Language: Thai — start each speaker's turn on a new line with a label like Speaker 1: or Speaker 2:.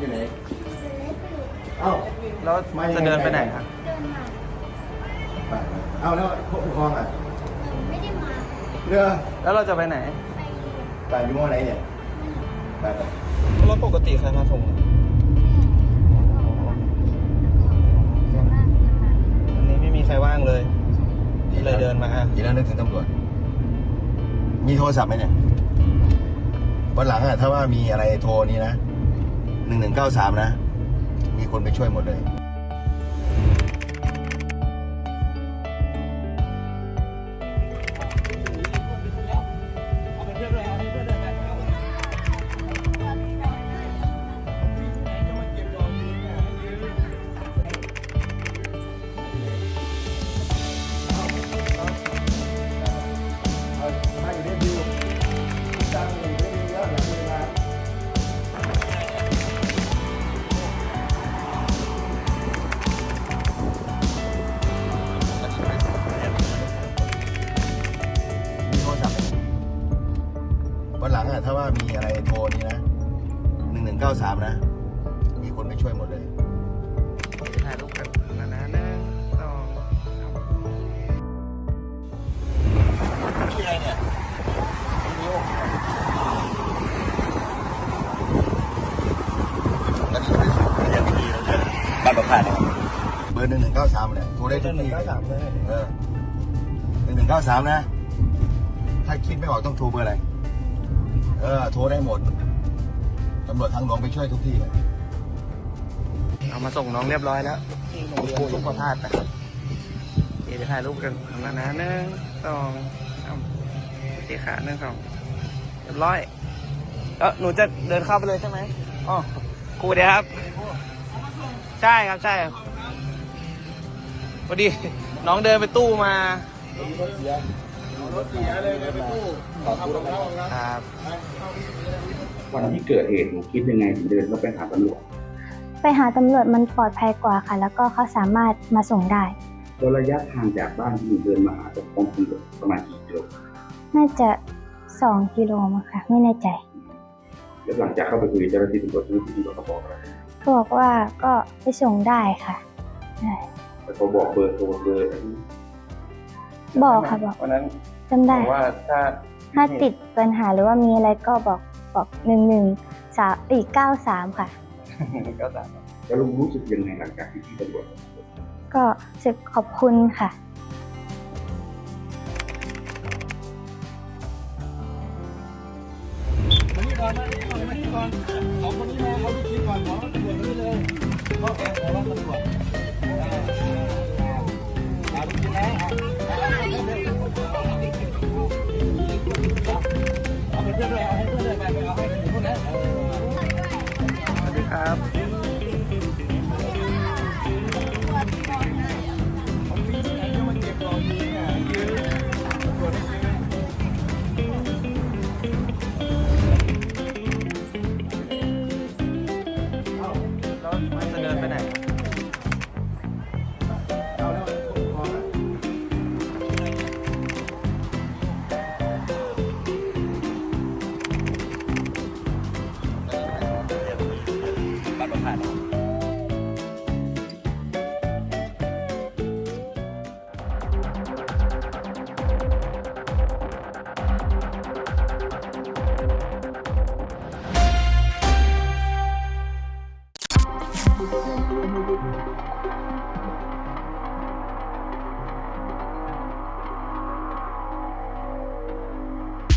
Speaker 1: อยู่ไหนเอ้า
Speaker 2: แล้ว
Speaker 1: มายังไง
Speaker 2: จะเดินไปไหนครับ
Speaker 3: เดินมา
Speaker 1: ไปเอ้าแล้วผู้ปกครองอะ
Speaker 3: ไม่ได้มา
Speaker 1: เรือ
Speaker 2: แล้วเราจะไปไหน
Speaker 3: ไปเรียน
Speaker 1: ไปอยู่มอไหนเนี่ยไปไป
Speaker 2: แล้วปกติใครมาส่งวันนี้ไม่มีใครว่างเลยเลยเดินมาอะ
Speaker 1: ทีแล้วนึกถึงตำรวจ มีโทรศัพท์ไหมเนี่ยวันหลังอะถ้าว่ามีอะไรโทรนี่นะ หนึ่งหนึ่งเก้าสามนะ มีคนไปช่วยหมดเลย วันหลังอะถ้าว่ามีอะไรโทรนี่นะหนึ่งหนึ่งเก้าสามนะ มีคนไปช่วยหมดเลย
Speaker 2: ถ่ายรูปกันนะนะหนึ่งสองสาม
Speaker 1: ชื่ออะไรเนี่ยบ้านประพาสเนี่ยเบอร์หนึ่งหนึ่งเก้าสามเนี่ยโทรได้ทุกที่
Speaker 2: เก้าสามเลย
Speaker 1: เออหนึ่งหนึ่งเก้าสามนะ ถ้าคิดไม่ออกต้องโทรเบอร์อะไร เออโทรได้หมดตำรวจทางหลวงไปช่วยทุกที่เลย
Speaker 2: เอามาส่งน้องเรียบร้อยแล้วที่โรงเรียนสุขภาพนะครับโอเคเดี๋ยวถ่ายรูปกันนะนะหนึ่งสองสามโอเคค่ะหนึ่งสองเรียบร้อยเออหนูจะเดินเข้าไปเลยใช่ไหมอ๋อครูเดียวครับ ใช่ครับใช่ครับพอดี น้องเดินไปตู้มา
Speaker 1: รถเสียเลยไปตู้ขอบคุณครับ
Speaker 2: ครับ
Speaker 4: วันที่เกิดเหตุหนูคิดยังไงถึงเดินเข้าไปหาตำรวจ
Speaker 3: ไปหาตำรวจมันปลอดภัยกว่าค่ะ แล้วก็เขาสามารถมาส่งได้
Speaker 4: แล้วระยะทางจากบ้านที่หนูเดินมาหาจากกองตำรวจประมาณกี่กิโล
Speaker 3: น่าจะสองกิโลมั้งค่ะ ไม่แน่ใจ
Speaker 4: แล้วหลังจากเข้าไปคุยกับเจ้าหน้าที่ตำรวจเจ้าหน้าที่ตำรวจเขาบอกอะไร
Speaker 3: เขาบอกว่าก็ไปส่งได้ค่ะใช่
Speaker 4: แล้วเขาบอกเบอร์โทรเบอร์อะไรนี้
Speaker 3: บอกค่ะบอก
Speaker 2: วันนั้น
Speaker 3: จำได้
Speaker 2: บอกว่าถ้า
Speaker 3: ถ้าติดปัญหาหรือว่ามีอะไรก็บอกบอกหนึ่งหนึ่งสามอีกเก้าสามค่ะ
Speaker 2: ก็สาม
Speaker 4: แล้วลุงรู้สึกยังไงหลังจากที่ที่ตำรวจ
Speaker 3: ก็รู้สึกขอบคุณค่ะ
Speaker 1: มานี่ก่อนมานี่ก่อนมานี่ก่อนสองคนนี้มาเอาลูกชิ้นก่อนขอตำรวจมานี่เลยพ่อแกขอรับตำรวจ